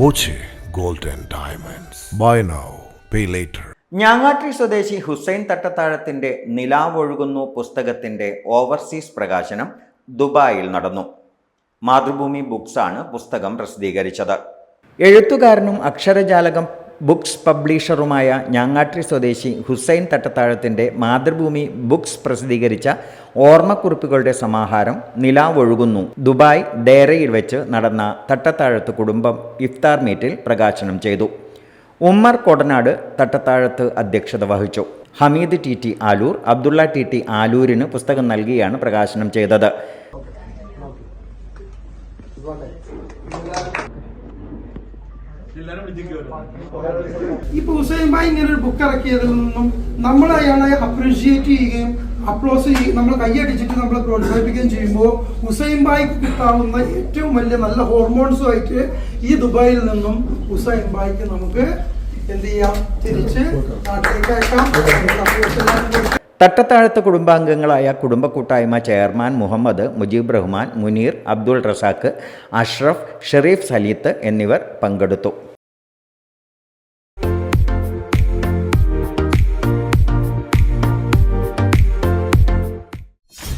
Boche gold and diamonds. Buy now pay later ഞാങ്ങാട്ടി സ്വദേശി ഹുസൈൻ തട്ടത്താഴത്തിന്റെ നിലാവൊഴുകുന്നു പുസ്തകത്തിന്റെ overseas പ്രകാശനം ദുബായിൽ നടന്നു. മാതൃഭൂമി ബുക്സാണ് പുസ്തകം പ്രസിദ്ധീകരിച്ചത്. എഴുത്തുകാരനും അക്ഷരജാലകം ബുക്സ് പബ്ലിഷറുമായ ഞാങ്ങാട്ടി സ്വദേശി ഹുസൈൻ തട്ടത്താഴത്തിന്റെ മാതൃഭൂമി ബുക്സ് പ്രസിദ്ധീകരിച്ച ഓർമ്മക്കുറിപ്പുകളുടെ സമാഹാരം നിലാവൊഴുകുന്നു. ദുബായ് ഡേറയിൽ വെച്ച് നടന്ന തട്ടത്താഴത്ത് കുടുംബം ഇഫ്താർ മീറ്റിൽ പ്രകാശനം ചെയ്തു. ഉമ്മർ കൊടനാട് തട്ടത്താഴത്ത് അധ്യക്ഷത വഹിച്ചു. Hameed T T Aloor Abdullah T T ആലൂരിന് പുസ്തകം നൽകിയാണ് പ്രകാശനം ചെയ്തത്. ഇപ്പൊ ഹുസൈൻ ഭായ് ഇങ്ങനെ ഒരു ബുക്ക് ഇറക്കിയതിൽ നിന്നും നമ്മൾ അയാളെ അപ്രീഷിയേറ്റ് ചെയ്യുകയും അപ്ലോസ് ചെയ്യുകയും നമ്മൾ കൈയടിച്ചിട്ട് നമ്മളെ പ്രോത്സാഹിപ്പിക്കുകയും ചെയ്യുമ്പോൾ ഹുസൈൻ ഭായ്ക്ക് കിട്ടാവുന്ന ഏറ്റവും വലിയ നല്ല ഹോർമോൺസുമായിട്ട് ഈ ദുബായിൽ നിന്നും ഹുസൈൻ ഭായ്ക്ക് നമുക്ക് എന്ത് ചെയ്യാം? തിരിച്ച് നാട്ടിലേക്ക് അയക്കാം. തട്ടത്താഴത്ത് കുടുംബാംഗങ്ങളായ കുടുംബ കൂട്ടായ്മ ചെയർമാൻ മുഹമ്മദ് മുജീബ് റഹ്മാൻ മുനീർ അബ്ദുൾ റസാഖ് അഷ്റഫ് ഷെറീഫ് സലീത്ത് എന്നിവർ പങ്കെടുത്തു.